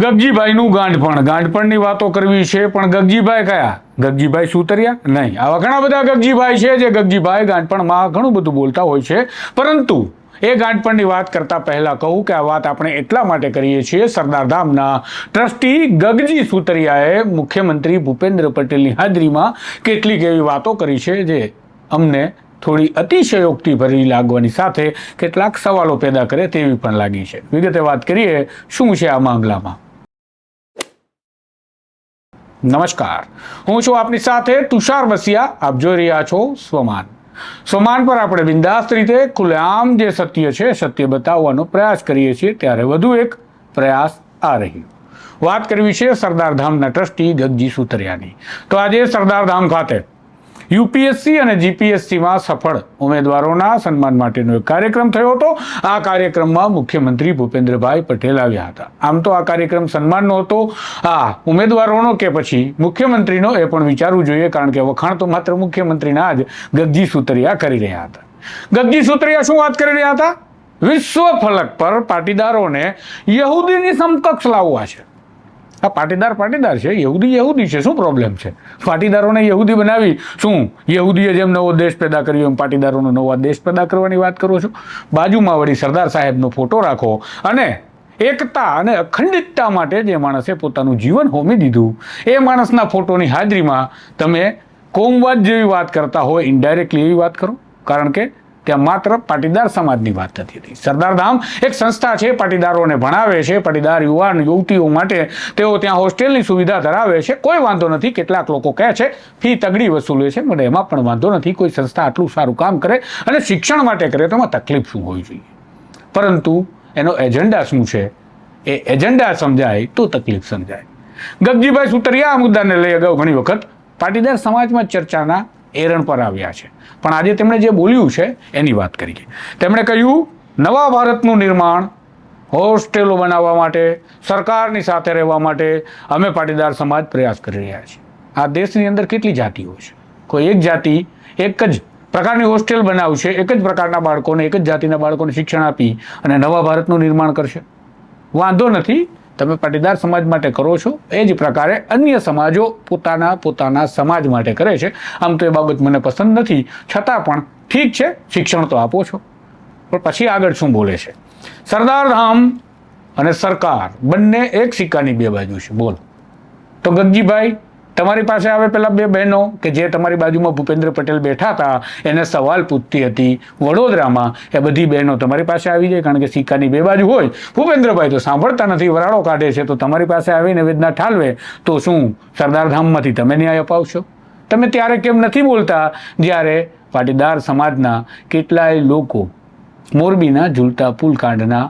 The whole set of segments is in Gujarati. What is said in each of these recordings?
ગગજીભાઈનું ગાંઠપણ. ગાંઠપણની વાતો કરવી છે, પણ ગગજીભાઈ કયા? ગગજીભાઈ સુતરિયા? નહીં. આવા ઘણા બધા ગગજીભાઈ છે જે ગગજીભાઈ ગાંઠપણમાં ઘણું બધું બોલતા હોય છે. પરંતુ એ ગાંઠપણની વાત કરતા પહેલા કહું કે આ વાત આપણે એટલા માટે કરીએ છીએ સરદાર ધામના ટ્રસ્ટી ગગજી સુતરિયાએ મુખ્યમંત્રી ભૂપેન્દ્ર પટેલની હાજરીમાં કેટલીક એવી વાતો કરી છે જે અમને થોડી અતિશયોક્તિ ભરી લાગવાની સાથે કેટલાક સવાલો પેદા કરે તેવી પણ લાગી છે. વિગતે વાત કરીએ, શું છે આ મામલામાં? નમસ્કાર. હું છું આપની સાથે તુષાર બસિયા આપ જોઈ રહ્યા છો સ્વમાન. સ્વમાન પર આપણે બિંદાસ્ત રીતે ખુલ્લેઆમ જે સત્ય છે, સત્ય બતાવવાનો પ્રયાસ કરીએ છીએ, ત્યારે વધુ એક પ્રયાસ આ રહ્યો. વાત કરવી છે સરદાર ધામના ટ્રસ્ટી ગગજી સુતરિયાની. તો આજે સરદાર ધામ ખાતે યુપીએસસી અને જીપીએસસીમાં સફળ ઉમેદવારોના સન્માન માટેનો એક કાર્યક્રમ થયો હતો. આ કાર્યક્રમમાં મુખ્યમંત્રી ભૂપેન્દ્રભાઈ પટેલ આવ્યા હતા. આમ તો આ કાર્યક્રમ સન્માનનો હતો. આ ઉમેદવારોનો કે પછી મુખ્યમંત્રીનો એ પણ વિચારવું જોઈએ, કારણ કે વખાણ તો માત્ર મુખ્યમંત્રીના જ ગગજી સુતરિયા કરી રહ્યા હતા. ગગજી સુતરિયા શું વાત કરી રહ્યા હતા? વિશ્વ ફલક પર પાટીદારોને યહૂદીની સમકક્ષ લાવવા છે. આ પાટીદાર પાટીદાર છે, યહૂદી યહૂદી છે, શું પ્રોબ્લેમ છે? પાટીદારોને યહૂદી બનાવી, શું? યહૂદીએ જેમ નવો દેશ પેદા કર્યો, એમ પાટીદારોનો નવો દેશ પેદા કરવાની વાત કરો છો? બાજુમાં વળી સરદાર સાહેબનો ફોટો રાખો અને એકતા અને અખંડિતતા માટે જે માણસે પોતાનું જીવન હોમી દીધું, એ માણસના ફોટોની હાજરીમાં તમે કોમવાદ જેવી વાત કરતા હોય ઇન્ડાયરેક્ટલી એવી વાત કરો. કારણ કે ત્યાં માત્ર પાટીદાર સમાજની વાત નથી હતી સરદાર ધામ એક સંસ્થા છે, પાટીદારોને ભણાવે છે, પાટીદાર યુવાન, યુવતીઓ માટે તેઓ ત્યાં હોસ્ટેલની સુવિધા ધરાવે છે. કોઈ વાંધો નથી, કેટલાક લોકો કહે છે, ફી તગડી વસૂલે છે. મને એમાં પણ વાંધો નથી, કોઈ સંસ્થા આટલું સારું કામ કરે અને શિક્ષણ માટે કરે તો એમાં તકલીફ શું હોવી જોઈએ? પરંતુ એનો એજન્ડા શું છે? એ એજન્ડા સમજાય તો તકલીફ સમજાય. ગગજીભાઈ સુતરિયા આ મુદ્દાને લઈ અગાઉ ઘણી વખત પાટીદાર સમાજમાં ચર્ચાના એરણ પર આવ્યા છે. પણ આજે તેમણે જે બોલ્યું છે, એની વાત કરીએ. તેમણે કહ્યું, નવા ભારતનું નિર્માણ હોસ્ટેલો બનાવવા માટે, સરકારની સાથે રહેવા માટે અમે પાટીદાર સમાજ પ્રયાસ કરી રહ્યા છીએ. આ દેશની અંદર કેટલી જાતિઓ છે? કોઈ એક જાતિ એક જ પ્રકારની હોસ્ટેલ બનાવશે, એક જ પ્રકારના બાળકોને, એક જ જાતિના બાળકોને શિક્ષણ આપી અને નવા ભારતનું નિર્માણ કરશે. વાંધો નથી તમે પાટીદાર સમાજ માટે કરો છો, એ જ પ્રકારે અન્ય સમાજો પોતાના પોતાના સમાજ માટે કરે છે. આમ તો એ બાબત મને પસંદ નથી. છતાં પણ ઠીક છે, શિક્ષણ તો આપો છો. પણ પછી આગળ શું બોલે છે? સરદાર ધામ અને સરકાર બંને એક સિક્કાની બે બાજુ છે. બોલો. તો ગગજીભાઈ તમારી પાસે આવે પેલા બે બહેનો કે જે તમારી બાજુમાં ભૂપેન્દ્ર પટેલ બેઠા હતા, એને સવાલ પૂછતી હતી વડોદરામાં, એ બધી બહેનો તમારી પાસે આવી જાય કારણ કે સિક્કાની બે બાજુ હોય. ભૂપેન્દ્રભાઈ તો સાંભળતા નથી, વરાળો કાઢે છે, તો તમારી પાસે આવીને વેદના ઠાલવે, તો શું સરદાર ધામમાંથી તમે ન્યાય અપાવશો? તમે ત્યારે કેમ નથી બોલતા? જ્યારે પાટીદાર સમાજના કેટલાય લોકો મોરબીના ઝૂલતા પુલકાંડના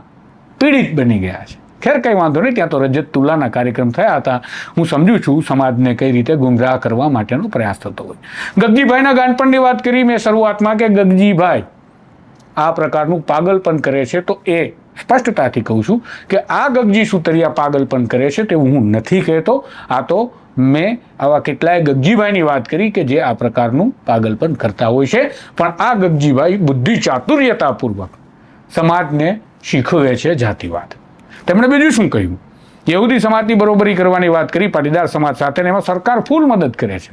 પીડિત બની ગયા છે. ખેર કંઈ વાંધો નહીં, ત્યાં તો રજત તુલાના કાર્યક્રમ થયા હતા. હું સમજુ છું સમાજને કઈ રીતે ગુમરાહ કરવા માટેનો પ્રયાસ થતો હોય. ગગજીભાઈના ગાનપણની વાત કરી, મેં શરૂઆતમાં કે ગગજીભાઈ, આ પ્રકારનું પાગલપન કરે છે તો એ સ્પષ્ટતાથી કહું છું કે આ ગગજી સુતરિયા પાગલપન કરે છે તેવું હું નથી કહેતો. આ તો મેં આવા કેટલાય ગગજીભાઈની વાત કરી કે જે આ પ્રકારનું પાગલપન કરતા હોય છે. પણ આ ગગજીભાઈ બુદ્ધિ ચાતુર્યતાપૂર્વક સમાજને શીખવે છે જાતિવાદ. તેમણે બીજું શું કહ્યું? યહૂદી સમાજની બરોબરી કરવાની વાત કરી, પાટીદાર સમાજ સાથે એમાં સરકાર ફૂલ મદદ કરે છે.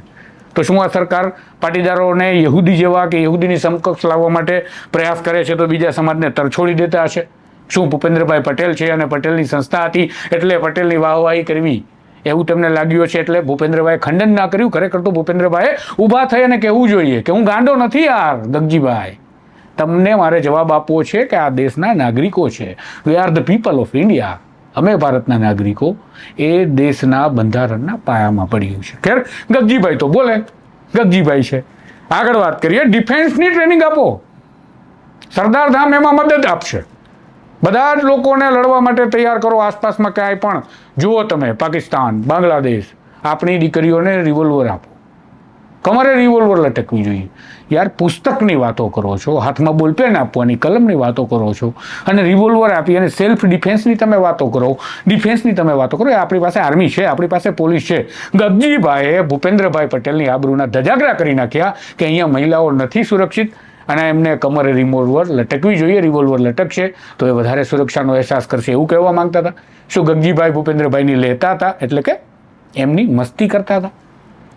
તો શું આ સરકાર પાટીદારોને યહૂદી જેવા કે યહૂદીની સમકક્ષ લાવવા માટે પ્રયાસ કરે છે તો બીજા સમાજને તરછોડી દેતા હશે? શું ભૂપેન્દ્રભાઈ પટેલ છે અને પટેલની સંસ્થા હતી એટલે પટેલની વાહવાહી કરવી એવું તમને લાગ્યું છે એટલે ભૂપેન્દ્રભાઈ ખંડન ના કર્યું? ખરેખર તો ભૂપેન્દ્રભાઈએ ઊભા થઈ અને કહેવું જોઈએ કે હું ગાંડો નથી યાર ગગજીભાઈ તમને મારે જવાબ આપવો છે કે આ દેશના નાગરિકો છે. We are the people of India અમે ભારતના નાગરિકો. એ દેશના બંધારણના પાયામાં પડ્યું છે. ખેર, ગગજીભાઈ તો બોલે. ગગજીભાઈ છે. આગળ વાત કરીએ ડિફેન્સની ટ્રેનિંગ આપો. સરદાર ધામ એમાં મદદ આપશે. બધા જ લોકોને લડવા માટે તૈયાર કરો. આસપાસમાં ક્યાંય પણ. જુઓ તમે, પાકિસ્તાન, બાંગ્લાદેશ, આપણી દીકરીઓને રિવોલ્વર આપો. તમારે રિવોલ્વર લટકવી જોઈએ. યાર, પુસ્તકની વાતો કરો છો, હાથમાં બોલપેન આપવાની, કલમની વાતો કરો છો, અને રિવોલ્વર આપી અને સેલ્ફ ડિફેન્સની તમે વાતો કરો ડિફેન્સની તમે વાતો કરો, એ આપણી પાસે આર્મી છે, આપણી પાસે પોલીસ છે. ગગજીભાઈએ ભૂપેન્દ્રભાઈ પટેલની આબરૂના ધજાગરા કરી નાખ્યા કે અહીંયા મહિલાઓ નથી સુરક્ષિત, અને એમને કમરે રિવોલ્વર લટકવી જોઈએ રિવોલ્વર લટકશે, તો એ વધારે સુરક્ષાનો અહેસાસ કરશે એવું કહેવા માંગતા હતા. શું ગગજીભાઈ ભૂપેન્દ્રભાઈની લેતા હતા? એટલે કે એમની મસ્તી કરતા હતા.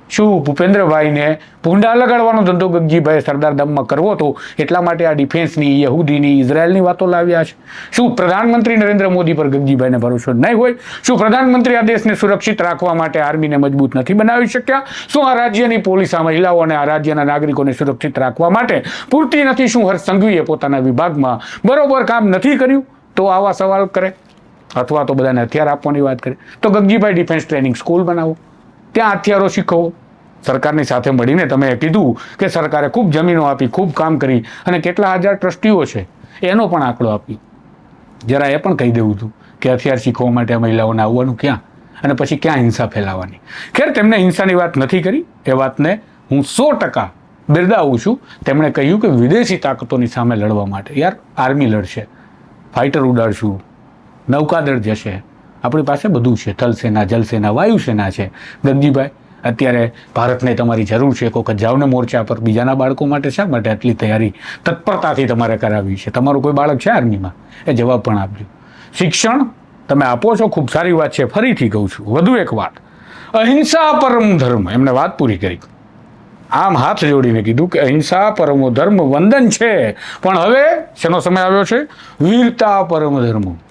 શું ભૂપેન્દ્રભાઈને ભૂંડા લગાડવાનો ધંધો ગગજીભાઈ સરદાર દમમાં કરવો હતો? એટલા માટે આ ડિફેન્સની યહૂદીની, ઇઝરાયલની વાતો લાવ્યા છે. શું પ્રધાનમંત્રી નરેન્દ્ર મોદી પર ગગજીભાઈને ભરોસો નહીં હોય? શું પ્રધાનમંત્રી આ દેશને સુરક્ષિત રાખવા માટે આર્મીને મજબૂત નથી બનાવી શક્યા? શું આ રાજ્યની પોલીસ, આ મહિલાઓ અને આ રાજ્યના નાગરિકોને સુરક્ષિત રાખવા માટે પૂરતી નથી? શું હર્ષ સંઘવીએ પોતાના વિભાગમાં બરોબર કામ નથી કર્યું? તો આવા સવાલ કરે. અથવા તો બધાને હથિયાર આપવાની વાત કરે. તો ગગજીભાઈ ડિફેન્સ ટ્રેનિંગ સ્કૂલ બનાવો. ત્યાં હથિયારો શીખવો. સરકારની સાથે મળીને તમે કીધું કે સરકારે ખૂબ જમીનો આપી, ખૂબ કામ કરી અને કેટલા હજાર ટ્રસ્ટીઓ છે, એનો પણ આંકડો આપ્યો. જરા એ પણ કહી દેવું હતું કે હથિયાર શીખવા માટે મહિલાઓને આવવાનું ક્યાં અને પછી ક્યાં હિંસા ફેલાવવાની ખેર, તેમણે હિંસાની વાત નથી કરી. એ વાતને હું સો ટકા બિરદાવું છું. તેમણે કહ્યું કે વિદેશી તાકાતોની સામે લડવા માટે. યાર, આર્મી લડશે. ફાઇટર ઉડાડશું. નૌકાદળ જશે. આપણી પાસે બધું છે. થલસેના જલસેના વાયુસેના છે. ગંજીભાઈ અત્યારે ભારતને તમારી જરૂર છે. કોઈક જાવને મોરચા પર બીજાના બાળકો માટે શા માટે આટલી તૈયારી તત્પરતાથી તમારે કરાવી છે? તમારું કોઈ બાળક છે આર્મીમાં? એ જવાબ પણ આપજો. શિક્ષણ તમે આપો છો. ખૂબ સારી વાત છે. ફરીથી કહું છું. વધુ એક વાત. અહિંસા પરમ ધર્મ. એમને વાત પૂરી કરી. આમ હાથ જોડીને કીધું કે અહિંસા પરમો ધર્મ વંદન છે. પણ હવે શેનો સમય આવ્યો છે? વીરતા પરમ ધર્મ.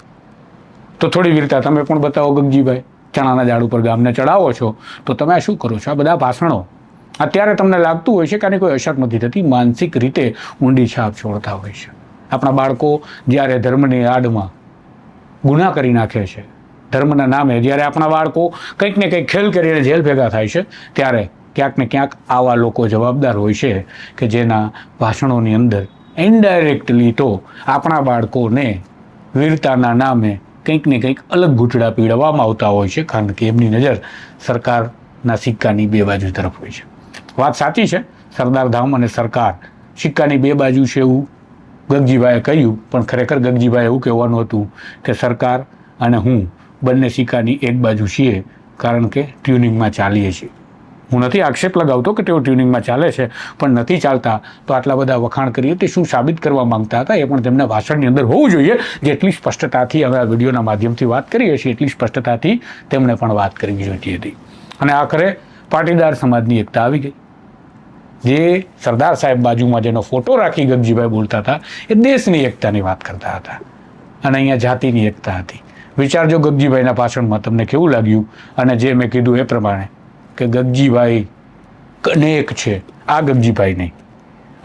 તો થોડી વીરતા. તમે પણ બતાવો ગગજીભાઈ, ચણાના ઝાડ ઉપર ગામને ચડાવો છો, તો તમે આ શું કરો છો? આ બધા ભાષણો અત્યારે તમને લાગતું હોય છે કે આની કોઈ અસર નથી થતી. માનસિક રીતે ઊંડી છાપ છોડતા હોય છે. આપણા બાળકો જ્યારે ધર્મની આડમાં ગુના કરી નાખે છે, ધર્મના નામે જ્યારે આપણા બાળકો કંઈક ને કંઈક ખેલ કરીને જેલ ભેગા થાય છે, ત્યારે ક્યાંક ને ક્યાંક આવા લોકો જવાબદાર હોય છે કે જેના ભાષણોની અંદર ઇનડાયરેક્ટલી તો આપણા બાળકોને વીરતાના નામે કંઈક ને કંઈક અલગ ઘૂંટડા પીડવામાં આવતા હોય છે, કારણ કે એમની નજર સરકારના સિક્કાની બે બાજુ તરફ હોય છે. વાત સાચી છે, સરદાર ધામ અને સરકાર સિક્કાની બે બાજુ છે એવું ગગજીભાઈએ કહ્યું, પણ ખરેખર ગગજીભાઈ એવું કહેવાનું હતું કે સરકાર અને હું બંને સિક્કાની એક બાજુ છીએ, કારણ કે ટ્યુનિંગમાં ચાલીએ છીએ. હું નથી આક્ષેપ લગાવતો કે તેઓ ટ્યુનિંગમાં ચાલે છે, પણ નથી ચાલતા. તો આટલા બધા વખાણ કરીએ તે શું સાબિત કરવા માંગતા હતા? એ પણ તેમના ભાષણની અંદર હોવું જોઈએ જેટલી સ્પષ્ટતાથી અમે આ વિડીયોના માધ્યમથી વાત કરીએ છીએ, એટલી સ્પષ્ટતાથી તેમણે પણ વાત કરવી જોઈતી હતી. અને આખરે પાટીદાર સમાજની એકતા આવી ગઈ. જે સરદાર સાહેબ બાજુમાં જેનો ફોટો રાખી ગગજીભાઈ બોલતા હતા, એ દેશની એકતાની વાત કરતા હતા. અને અહીંયા જાતિની એકતા હતી. વિચારજો ગગજીભાઈના ભાષણમાં તમને કેવું લાગ્યું? અને જે મેં કીધું એ પ્રમાણે કે ગગજીભાઈ અનેક છે. આ ગગજીભાઈ નહીં.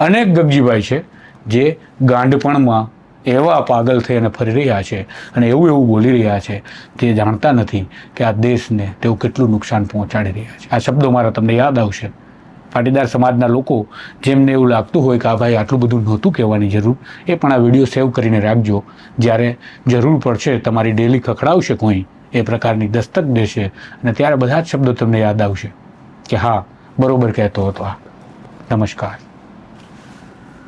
અનેક ગગજીભાઈ છે જે ગાંડપણમાં એવા પાગલ થઈને ફરી રહ્યા છે અને એવું એવું બોલી રહ્યા છે તે જાણતા નથી કે આ દેશને તેઓ કેટલું નુકસાન પહોંચાડી રહ્યા છે. આ શબ્દો મારા તમને યાદ આવશે. પાટીદાર સમાજના લોકો જેમને એવું લાગતું હોય કે આ ભાઈ આટલું બધું નહોતું કહેવાની જરૂર, એ પણ આ વીડિયો સેવ કરીને રાખજો. જ્યારે જરૂર પડશે તમારી ડેલી ખખડાવશે કોઈ એ પ્રકારની દસ્તક દેશે અને ત્યારે બધા જ શબ્દો તમને યાદ આવશે કે હા, બરોબર કહેતો હતો આ. નમસ્કાર.